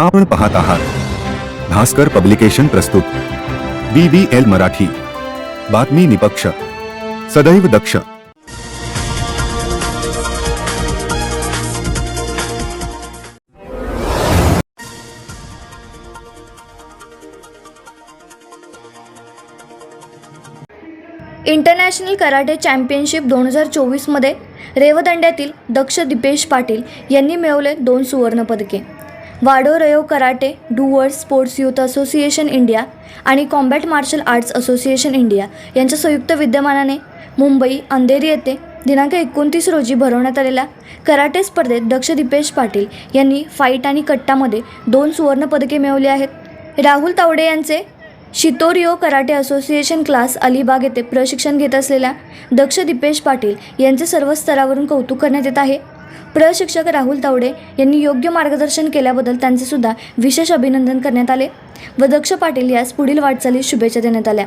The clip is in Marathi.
आपण पाहत आहात. भास्कर पब्लिकेशन प्रस्तुत. B B L Marathi. बातमी निपक्ष. सदैव दक्ष. इंटरनॅशनल कराटे चॅम्पियनशिप दोन हजार चोवीसमध्ये रेवदंड्यातील दक्ष दिपेश पाटील यांनी मिळवले दोन सुवर्णपदके. वाडो रयो कराटे डुवर्स स्पोर्ट्स युथ असोसिएशन इंडिया आणि combat martial arts association India यांच्या संयुक्त विद्यमानाने मुंबई अंधेरी येथे दिनांक एकोणतीस रोजी भरवण्यात आलेल्या कराटे स्पर्धेत दक्ष दिपेश पाटील यांनी फाईट आणि कट्टामध्ये दोन सुवर्णपदके मिळवली आहेत. राहुल तावडे यांचे Shitoryu karate association class Alibag येथे प्रशिक्षण घेत असलेल्या दक्ष दिपेश पाटील यांचे सर्व स्तरावरून कौतुक करण्यात येत आहे. प्रशिक्षक राहुल तावडे यांनी योग्य मार्गदर्शन केल्याबद्दल त्यांचे सुद्धा विशेष अभिनंदन करण्यात आले व दक्ष पाटील यास पुढील वाटचालीस शुभेच्छा देण्यात आल्या.